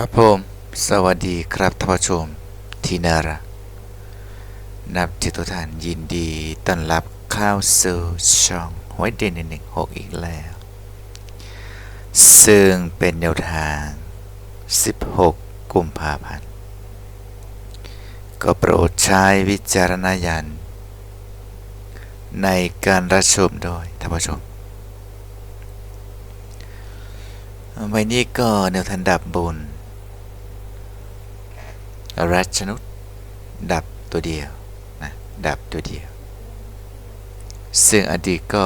ครับผม สวัสดีครับท่านผู้ชมที่น่ารักนับที่ทุกท่านยินดีต้อนรับเข้าสู่ช่องหวยเด่นหนึ่งหกอีกแล้ว ซึ่งเป็นแนวทาง 16 กุมภาพันธ์ ก็โปรดใช้วิจารณญาณในการรับชมโดยท่านผู้ชมวันนี้ก็แนวทางดับบุญ รัชนุษดับตัวเดียวนะดับตัวเดียว ซึ่งอดีตก็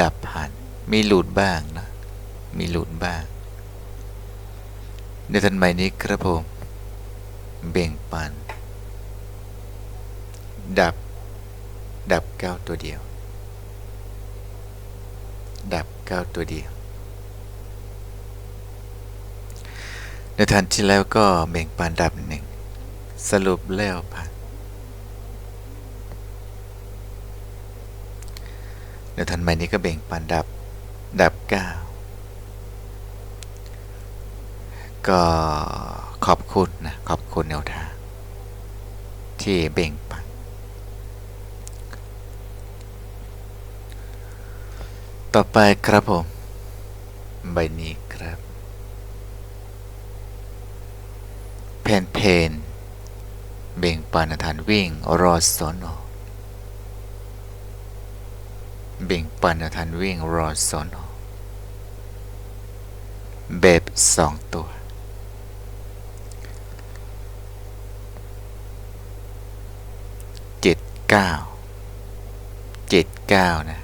ดับผ่าน มีหลุดบ้างนะมีหลุดบ้าง ในทันใหม่นี้ครับผมเบ่งปัน ดับ ดับเก้าตัวเดียว ดับเก้าตัวเดียว ในทันที่แล้วก็เบ่งปันดับหนึ่ง สรุปแล้วผ่านในทันใหม่นี้ก็เบ่งปันดับ ดับเก้าก็ขอบคุณนะ ขอบคุณแนวทางที่เบ่งปัน ต่อไปครับผม ใบนี้ครับเพนเพน เบ่งปานทานวิ่งรอสอนอเบ่งปานทานวิ่งรอสอนอแบบสองตัว เจ็ดเก้า เจ็ดเก้านะ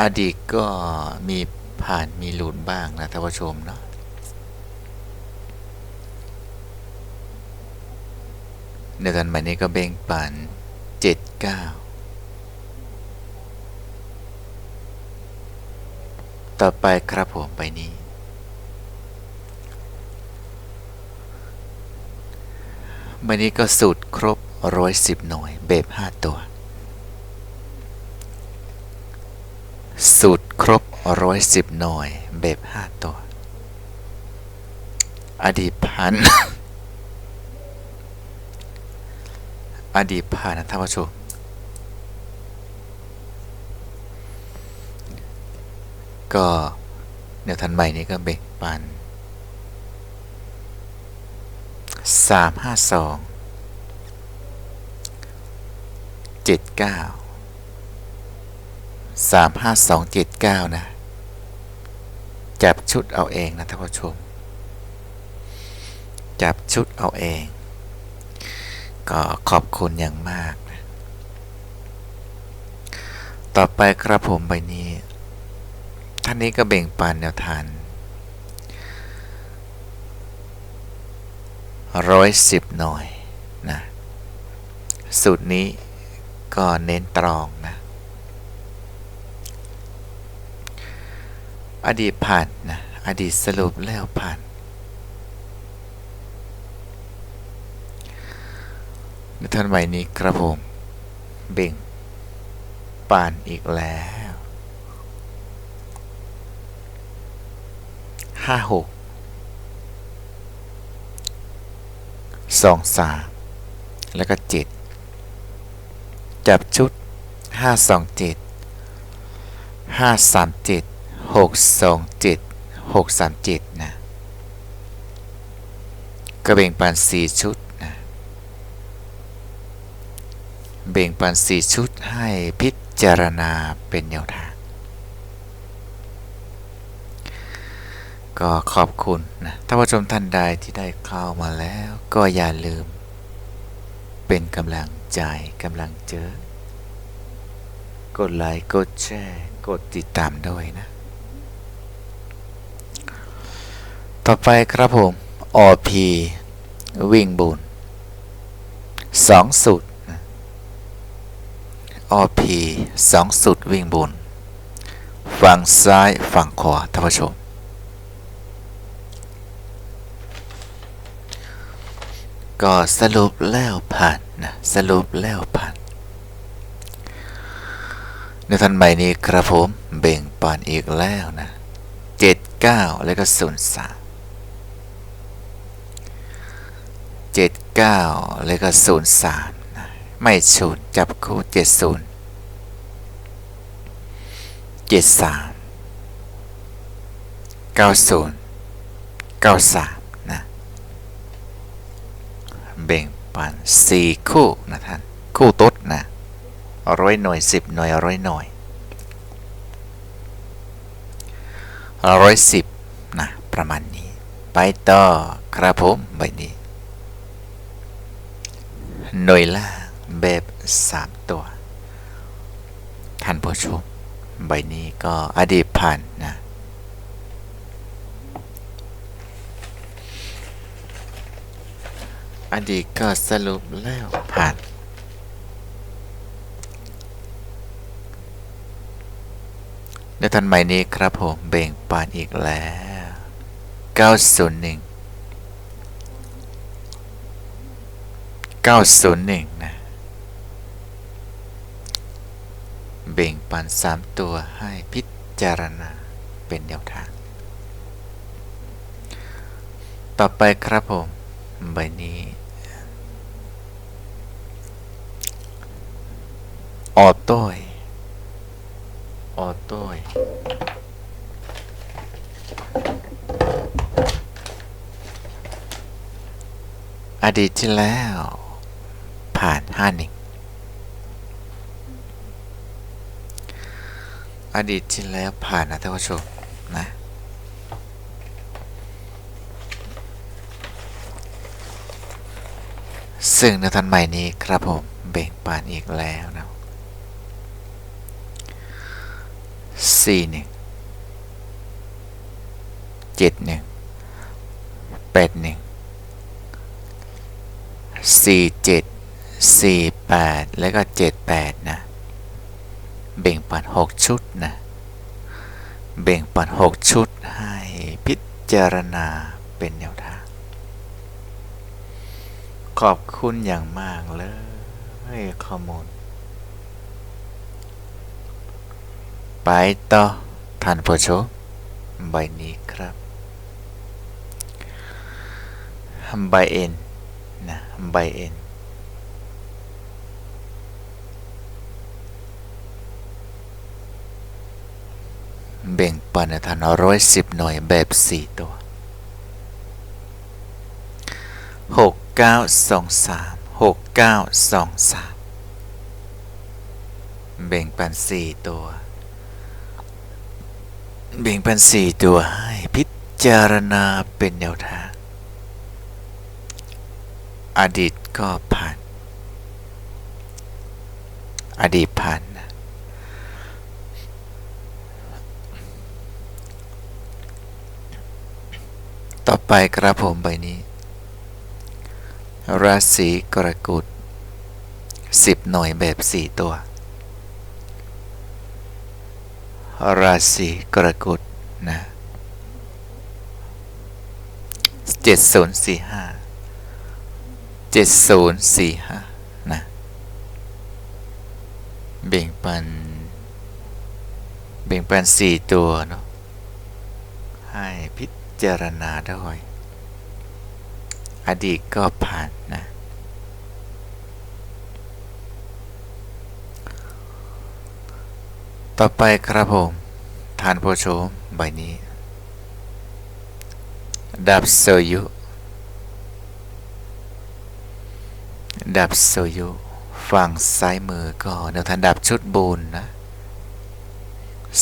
อดีตก็มีผ่านมีหลุดบ้างนะท่านผู้ชมเนาะ ในตอนใหม่นี้ก็เบ่งปันเจ็ดเก้าต่อไปครับผมไปนี้วันนี้ก็สูตรครบร้อยสิบหน่วยเบบห้าตัว สูตรครบร้อยสิบหน่วยเบบห้าตัว อดีตพัน อดีตผ่านนะท่านผู้ชมก็แนวทันใหม่นี้ก็เบ่งปันสามห้าสองเจ็ดเก้าสามห้าสองเจ็ดเก้านะ จับชุดเอาเองนะท่านผู้ชม จับชุดเอาเอง ก็ขอบคุณอย่างมากนะต่อไปครับผมใบนี้ ท่านนี้ก็เบ่งปันแนวทานร้อยสิบหน่อยนะ สูตรนี้ก็เน้นตรองนะ อดีตผ่านนะ อดีตสรุปแล้วผ่าน ในท่านใหม่นี้ครับผมเบ่งปานอีกแล้วห้าหกสองสามแล้วก็เจ็ดจับชุดห้าสองเจ็ดห้าสามเจ็ดหกสองเจ็ดหกสามเจ็ดนะก็เบ่งปานสี่ชุด เบ่งปันสีชุดให้พิจารณาเป็นแนวทาง ก็ขอบคุณนะท่านผู้ชมท่านใดที่ได้เข้ามาแล้วก็อย่าลืม เป็นกำลังใจกำลังเจอกดไลค์กดแชร์กดติดตามด้วยนะ ต่อไปครับผม OP วิ่งบุญสองสุด OP สองสุดวิ่งบน ฝั่งซ้ายฝั่งขวาท่านผู้ชม ก็สรุปแล้วผ่านนะสรุปแล้วผ่านในทันใหม่นี้ครับผมเบ่งปานอีกแล้วนะเจ็ดเก้าแล้วก็ศูนย์สามเจ็ดเก้าแล้วก็ศูนย์สาม ไม่ศูนย์จับคู่เจ็ดศูนย์เจ็ดสามเก้าศูนย์เก้าสามนะแบ่งปันสี่คู่นะท่าน คู่ต๊ดนะร้อยหน่วยสิบหน่วยร้อยหน่วยร้อยสิบนะประมาณนี้ ไปต่อครับผมใบนี้หน่วยล่าง แบบสามตัวท่านผู้ชม ใบนี้ก็อดีตผ่านนะอดีตก็สรุปแล้วผ่านในทันใหม่นี้ครับผมเบ่งปานอีกแล้ว 901 901 นะ เบ่งปัน3ตัวให้พิจารณาเป็นแนวทาง ต่อไปครับผม ใบนี้ ออโต้ยออโต้อดีตที่แล้ว ผ่านห้าหนึ่ง อดีตที่แล้วผ่านนะท่านผู้ชมนะซึ่งในทันใหม่นี้ครับผมเบ่งปานอีกแล้วนะสี่หนึ่งเจ็ดหนึ่งแปดหนึ่งสี่เจ็ดสี่แปดแล้วก็เจ็ดแปดนะ เบ่งปันหกชุดนะเบ่งปันหกชุดให้พิจารณาเป็นแนวทาง ขอบคุณอย่างมากเลยข้อมูล ไปต่อท่านผู้ชมใบนี้ครับใบเอ็นนะใบเอ็น แบ่งปันท่านร้อยสิบหน่วยแบบสี่ตัวหกเก้าสองสามหกเก้าสองสามแบ่งปันสี่ตัว แบ่งปันสี่ตัวให้พิจารณาเป็นแนวทาง อดีตก็ผ่าน อดีตผ่านนะ ต่อไปครับผมใบนี้ ราศีกรกฎสิบหน่วยแบบสี่ตัว ราศีกรกฎนะเจ็ดศูนย์สี่ห้าเจ็ดศูนย์สี่ห้านะเบ่งปันเบ่งปันสี่ตัวเนาะให้พิ จารณาด้วย อดีตก็ผ่านนะ ต่อไปครับผมทานผู้ชมใบนี้ ดับโซยุดับโซยุฝั่งซ้ายมือก็แนวทางดับชุดบูนนะ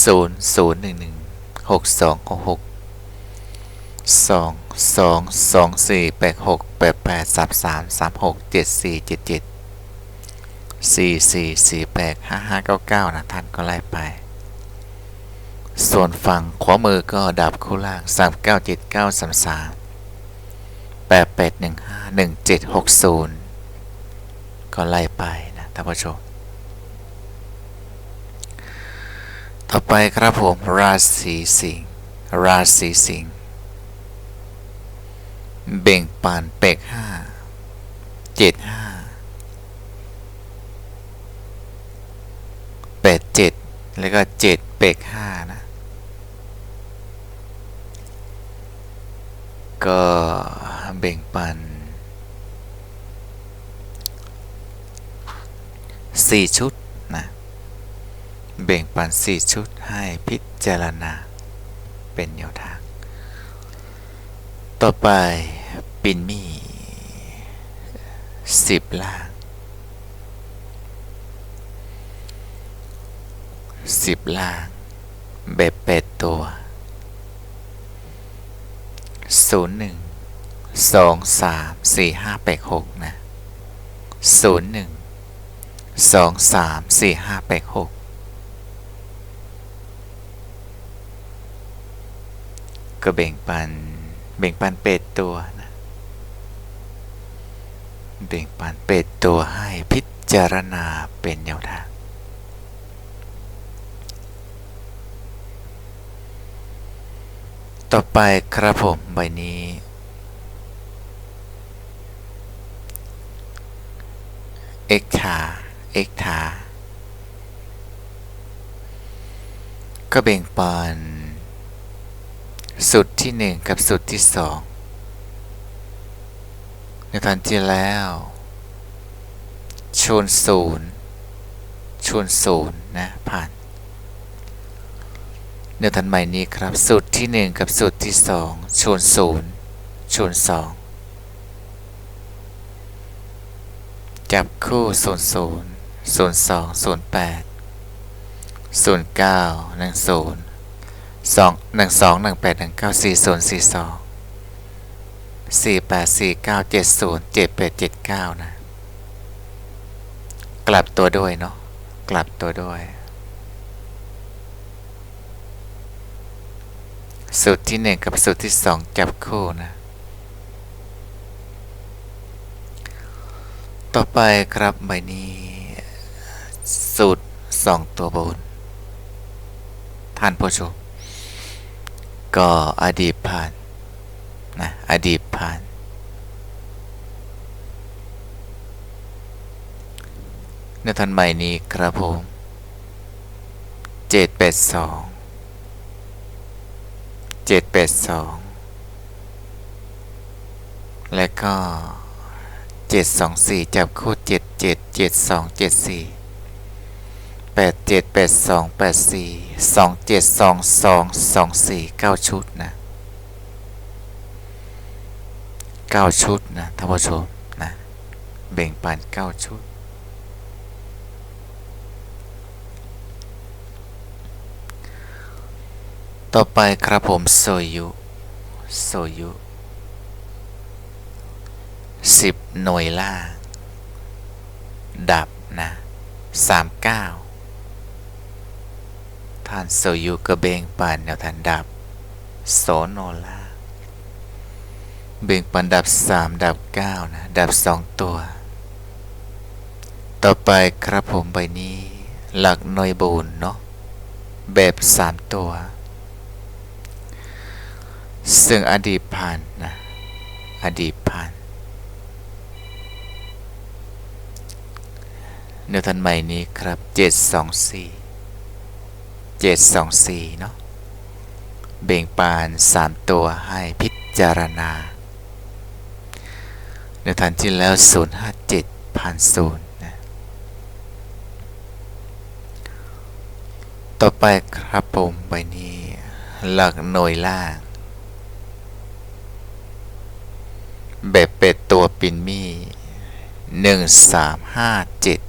ศูนย์ศูนย์หนึ่งหนึ่งหกสองหกหก สองสองสองสี่แปดหกแปดแปดสามสามสามหกเจ็ดสี่เจ็ดเจ็ดสี่สี่สี่แปดห้าห้าเก้าเก้านะท่านก็ไล่ไป ส่วนฝั่งขวามือก็ดับคู่ล่างสามเก้าเจ็ดเก้าสามสามแปดแปดหนึ่งห้าหนึ่งเจ็ดหกศูนย์ก็ไล่ไปนะท่านผู้ชม ต่อไปครับผมราศีสิงห์ราศีสิงห์ เบ่งปานเป็กห้าเจ็ดห้าแปดเจ็ดแล้วก็เจ็ดเป็กห้านะ ก็แบ่งปันสี่ชุดนะแบ่งปันสี่ชุดให้พิจารณาเป็นแนวทาง ต่อไป ปินมีสิบล่างสิบล่างแบบเป็ดตัวศูนย์หนึ่งสองสามสี่ห้าแปดหกนะศูนย์หนึ่งสองสามสี่ห้าแปดหกก็แบ่งปัน แบ่งปันเป็ดตัว นะแบ่งปันเป็ดตัวให้พิจารณาเป็นแนวทางต่อไปครับผมใบนี้ เอกทาเอกทาก็แบ่งปันสุดที่หนึ่งกับสุดที่สอง ในตอนที่แล้วชูนศูนย์ชูนศูนย์นะ ผ่านเนื้อทันใหม่นี้ครับสุดที่หนึ่งกับสุดที่สองชนศูนย์ชูนสองจับคู่ศูนย์ศูนย์ศูนย์สองศูนย์แปดศูนย์เก้าหนึ่งศูนย์สองหนึ่งสองหนึ่งแปดหนึ่งเก้าสี่ศูนย์สี่สอง สี่แปดสี่เก้าเจ็ดศูนย์เจ็ดแปดเจ็ดเก้านะ กลับตัวด้วยเนาะ กลับตัวด้วย สูตรที่หนึ่งกับสูตรที่สองจับคู่นะ ต่อไปครับใบนี้ สูตรสองตัวบน ท่านผู้ชม ก็อดีตผ่านนะ อดีตผ่าน ในทันใหม่นี้ครับผมเจ็ดแปดสองเจ็ดแปดสองและก็เจ็ดสองสี่จับคู่เจ็ดเจ็ดเจ็ดสองเจ็ดสี่แปดเจ็ดแปดสองแปดสี่สองเจ็ดสองสองสองสี่เก้าชุดนะเก้าชุดนะท่านผู้ชมนะแบ่งปันเก้าชุด ต่อไปครับผมโซยุโซยุสิบหน่วยล่าง ดับนะสามเก้าท่านโซยุกระเบงปันแนวทันดับโซโนล่าเบ่งปันดับสามดับเก้านะ ดับสองตัว ต่อไปครับผมใบนี้ หลักหน่วยบูนเนาะแบบสามตัว ซึ่งอดีตผ่านนะอดีตผ่านเนื้อทันใหม่นี้ครับ 724 724 เนาะเบ่งปาน 3 ตัวให้พิจารณาเนื้อทันที่แล้ว 057ผ่าน0นะต่อไปครับผมใบนี้ หลักหน่วยล่าง แบบเป็ดตัวปินมี่หนึ่งสามห้าเจ็ด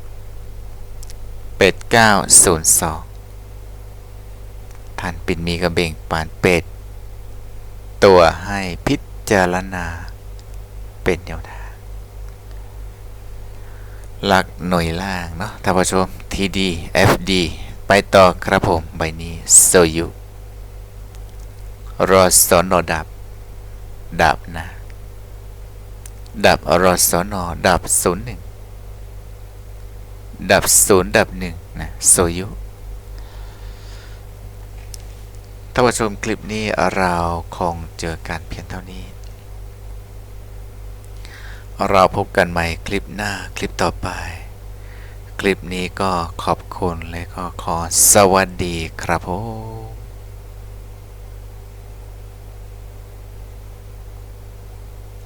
เป็ดเก้าศูนย์สองท่านปินมีกระเบ่งปานเป็ด ตัวให้พิจารณา เป็นแนวทางหลักหน่วยล่างเนาะท่านผู้ชม TD FD ไปต่อครับผม ใบนี้โซยุรอสอนอดับ ดับนะ ดับรสนดับศูนย์หนึ่งดับศูนย์ดับหนึ่งนะโซยุท่านผู้ชมคลิปนี้เราคงเจอกันเพียงเท่านี้ เราพบกันใหม่คลิปหน้าคลิปต่อไป คลิปนี้ก็ขอบคุณและก็ขอสวัสดีครับผม